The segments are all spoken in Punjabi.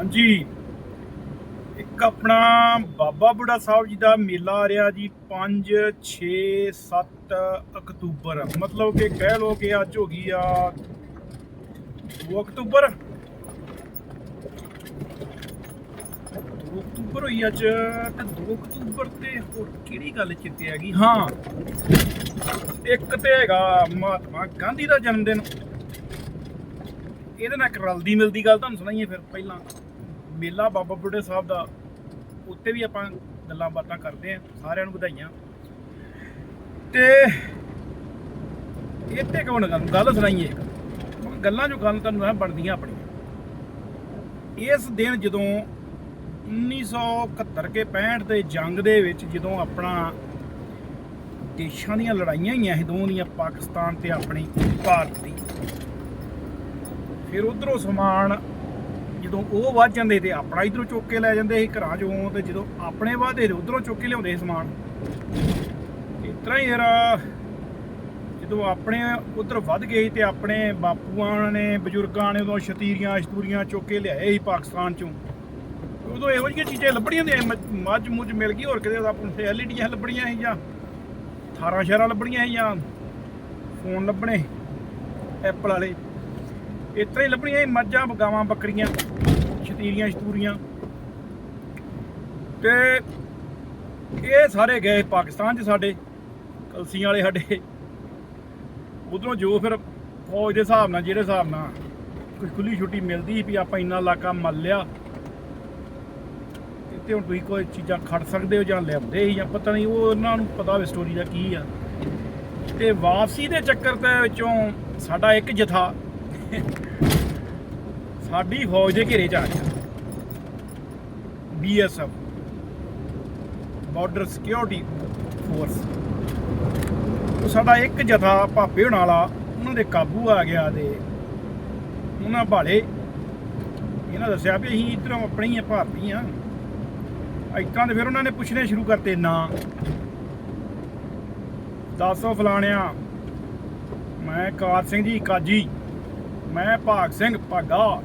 ਹਾਂਜੀ। ਇੱਕ ਆਪਣਾ ਬਾਬਾ ਬੁੱਢਾ ਸਾਹਿਬ ਜੀ ਦਾ ਮੇਲਾ ਆ ਰਿਹਾ ਜੀ 5 6 7 ਅਕਤੂਬਰ। ਮਤਲਬ ਕਿ ਕਹਿ ਲੋ ਕਿ ਅੱਜ ਹੋ ਗਈ ਆ 2 ਅਕਤੂਬਰ। 2 ਅਕਤੂਬਰ ਹੋਈ ਅੱਜ, ਤੇ 2 ਅਕਤੂਬਰ ਤੇ ਹੋਰ ਕਿਹੜੀ ਗੱਲ ਚਿੱਤੇ ਹੈਗੀ ਹਾਂ, ਇੱਕ ਤੇ ਹੈਗਾ ਮਹਾਤਮਾ ਗਾਂਧੀ ਦਾ ਜਨਮ ਦਿਨ ਇਹਦੇ ਨਾਲ ਇੱਕ ਰਲਦੀ ਮਿਲਦੀ ਗੱਲ ਤੁਹਾਨੂੰ ਸੁਣਾਈਏ ਫਿਰ ਪਹਿਲਾਂ। ਮੇਲਾ ਬਾਬਾ ਬੁੱਢੇ ਸਾਹਿਬ ਦਾ, ਉੱਤੇ ਵੀ ਆਪਾਂ ਗੱਲਾਂ ਬਾਤਾਂ ਕਰਦੇ ਆਂ ਸਾਰਿਆਂ ਨੂੰ ਵਧਾਈਆਂ। ਤੇ ਇੱਥੇ ਕਿਉਂ ਨਾ ਗੱਲ ਸੁਣਾਈਏ। ਗੱਲਾਂ ਜੋ ਗੱਲ ਤੁਹਾਨੂੰ ਇਹ ਬਣਦੀਆਂ ਆਪਣੀਆਂ। ਇਸ ਦਿਨ ਜਦੋਂ 1971 ਕੇ 65 ਦੇ ਜੰਗ ਦੇ ਵਿੱਚ ਜਦੋਂ ਆਪਣਾ ਦੇਸ਼ਾਂ ਦੀਆਂ ਲੜਾਈਆਂ ਹੋਈਆਂ ਸੀ, ਦੋਵਾਂ ਦੀਆਂ, ਪਾਕਿਸਤਾਨ ਤੇ ਆਪਣੀ ਭਾਰਤ ਦੀ, ਫਿਰ ਉਧਰੋਂ ਸਮਾਨ ਜਦੋਂ ਉਹ ਵੱਧ ਜਾਂਦੇ ਤੇ ਆਪਣਾ ਇਧਰੋਂ ਚੁੱਕ ਕੇ ਲੈ ਜਾਂਦੇ ਸੀ ਘਰਾਂ ਚੋਂ, ਤੇ ਜਦੋਂ ਆਪਣੇ ਵਾਧੇ ਤੇ ਉਧਰੋਂ ਚੁੱਕ ਕੇ ਲਿਆਉਂਦੇ ਸੀ ਸਮਾਨ। ਇਸ ਤਰ੍ਹਾਂ ਹੀ ਯਾਰ ਜਦੋਂ ਆਪਣੇ ਉਧਰ ਵੱਧ ਗਏ ਸੀ ਤੇ ਆਪਣੇ ਬਾਪੂਆਂ ਨੇ, ਬਜ਼ੁਰਗਾਂ ਨੇ ਉਦੋਂ ਸ਼ਤੀਰੀਆਂ ਸ਼ਤੂਰੀਆਂ ਚੁੱਕ ਕੇ ਲਿਆਏ ਸੀ ਪਾਕਿਸਤਾਨ ਚੋਂ। ਉਦੋਂ ਇਹੋ ਜਿਹੀਆਂ ਚੀਜ਼ਾਂ ਲੱਭਣੀਆਂ ਹੁੰਦੀਆਂ ਮੱਝ, ਮੁੱਝ ਮਿਲ ਗਈ, ਹੋਰ ਕਿਤੇ ਆਪਾਂ ਐਲਈਡੀਆਂ ਲੱਭਣੀਆਂ ਸੀ ਜਾਂ 18 ਸ਼ਹਿਰਾਂ ਲੱਭਣੀਆਂ ਸੀ ਜਾਂ ਫੋਨ ਲੱਭਣੇ, ਐਪਲ ਵਾਲੇ। ਇਸ ਤਰ੍ਹਾਂ ਹੀ ਲੱਭਣੀਆਂ ਸੀ ਮੱਝਾਂ ਗਾਵਾਂ ਬੱਕਰੀਆਂ। ਸ਼ਤੀਰੀਆਂ ਸ਼ਤੂਰੀਆਂ। ਤੇ ਇਹ ਸਾਰੇ ਗਏ ਪਾਕਿਸਤਾਨ 'ਚ ਸਾਡੇ, ਕਲਸੀਆਂ ਵਾਲੇ ਸਾਡੇ। ਉਧਰੋਂ ਜੋ ਫਿਰ ਫੌਜ ਦੇ ਹਿਸਾਬ ਨਾਲ, ਜਿਹੜੇ ਹਿਸਾਬ ਨਾਲ ਕੋਈ ਖੁੱਲੀ ਛੁੱਟੀ ਮਿਲਦੀ ਸੀ ਵੀ ਆਪਾਂ ਇੰਨਾ ਇਲਾਕਾ ਮੰਨ ਲਿਆ ਤੇ ਹੁਣ ਤੁਸੀਂ ਕੋਈ ਚੀਜ਼ਾਂ ਖੜ ਸਕਦੇ ਹੋ ਜਾਂ ਲਿਆਉਂਦੇ ਸੀ ਜਾਂ ਪਤਾ ਨਹੀਂ, ਉਹ ਉਹਨਾਂ ਨੂੰ ਪਤਾ ਹੋਵੇ ਸਟੋਰੀ ਦਾ ਕੀ ਆ। ਤੇ ਵਾਪਸੀ ਦੇ ਚੱਕਰ ਦੇ ਵਿੱਚੋਂ ਸਾਡਾ ਇੱਕ ਜਥਾ ਸਾਡੀ ਫੌਜ ਦੇ ਘੇਰੇ ਚ ਆ ਗਿਆ ਬੀਐਸਐਫ ਬਾਰਡਰ ਸਿਕਿਉਰਿਟੀ ਫੋਰਸ ਉਹ ਸਾਡਾ ਇੱਕ ਜਥਾ ਭਾਪੇ ਹੋਣ ਵਾਲਾ, ਉਹਨਾਂ ਦੇ ਕਾਬੂ ਆ ਗਿਆ ਤੇ ਉਹਨਾਂ ਭਾਲੇ ਇਹਨਾਂ ਦੱਸਿਆ ਵੀ ਅਸੀਂ ਇਧਰੋਂ ਆਪਣੇ ਹੀ ਆ ਭਾਰਤੀ ਆ ਇਤਾਂ ਦੇ ਫਿਰ ਉਹਨਾਂ ਨੇ ਪੁੱਛਣੇ ਸ਼ੁਰੂ ਕਰਤੇ ਨਾ। ਦੱਸੋ ਫਲਾਣਿਆ, ਮੈਂ ਕਾਰ ਸਿੰਘ ਜੀ, ਕਾਜੀ। ਮੈਂ ਭਾਗ ਸਿੰਘ, ਭਾਗਾ।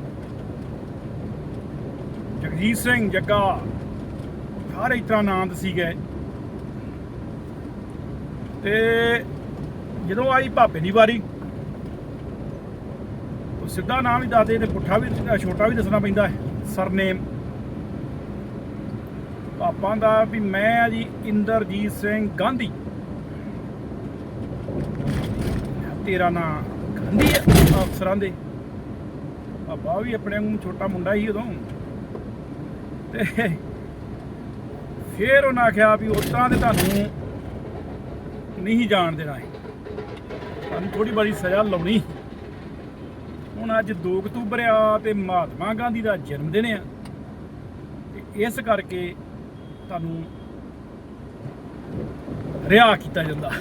ਜਗਜੀਤ ਸਿੰਘ ਜੱਗਾ ਸਾਰੇ ਇਸ ਤਰ੍ਹਾਂ ਨਾਂ ਦਸੀ ਗਏ ਤੇ ਜਦੋਂ ਆਈ ਭਾਪੇ ਦੀ ਵਾਰੀ, ਉਹ ਸਿੱਧਾ ਨਾਮ ਹੀ ਦੱਸਦੇ, ਤੇ ਪੁੱਠਾ ਵੀ, ਛੋਟਾ ਵੀ ਦੱਸਣਾ ਪੈਂਦਾ ਸਰਨੇਮ ਪਾਪਾਂ ਦਾ ਵੀ ਮੈਂ ਜੀ, ਇੰਦਰਜੀਤ ਸਿੰਘ ਗਾਂਧੀ। ਤੇਰਾ ਨਾਂ ਗਾਂਧੀ ਆ ਅਫਸਰਾਂ ਦੇ। ਪਾਪਾ ਵੀ ਆਪਣੇ ਨੂੰ ਛੋਟਾ ਮੁੰਡਾ ਹੀ ਉਦੋਂ। ਫਿਰ ਉਹਨਾਂ ਆਖਿਆ ਵੀ ਉਦਾਂ ਤੇ ਤੁਹਾਨੂੰ ਨਹੀਂ ਜਾਣ ਦੇਣਾ ਹੈ ਤੁਹਾਨੂੰ ਥੋੜੀ ਬੜੀ ਸਜ਼ਾ ਲਾਉਣੀ। ਹੁਣ ਅੱਜ 2 ਅਕਤੂਬਰ ਆ ਤੇ ਮਹਾਤਮਾ ਗਾਂਧੀ ਦਾ ਜਨਮ ਦਿਨ ਆ। ਤੇ ਇਸ ਕਰਕੇ ਤੁਹਾਨੂੰ ਰਿਹਾ ਕੀਤਾ ਜਾਂਦਾ।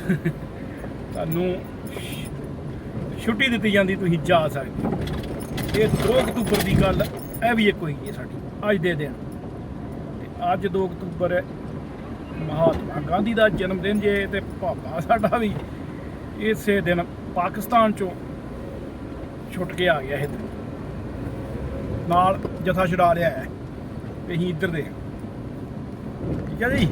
ਤੁਹਾਨੂੰ ਛੁੱਟੀ ਦਿੱਤੀ ਜਾਂਦੀ, ਤੁਸੀਂ ਜਾ ਸਕਦੇ ਇਹ 2 ਅਕਤੂਬਰ ਦੀ ਗੱਲ, ਇਹ ਵੀ ਇੱਕ ਹੋਈ ਹੈ ਸਾਡੀ। ਅੱਜ ਦੇ ਦਿਨ। ਅੱਜ 2 ਅਕਤੂਬਰ ਹੈ। ਮਹਾਤਮਾ ਗਾਂਧੀ ਦਾ ਜਨਮ ਦਿਨ ਜੇ ਤੇ ਪਾਪਾ ਸਾਡਾ ਵੀ ਇਸੇ ਦਿਨ ਪਾਕਿਸਤਾਨ ਚੋਂ ਛੁੱਟ ਕੇ ਆ ਗਿਆ ਇੱਧਰ। ਨਾਲ ਜਥਾ ਛੁਡਾ ਲਿਆ ਹੈ। ਤੇ ਅਸੀਂ ਇੱਧਰ ਦੇ ਠੀਕ ਹੈ ਜੀ?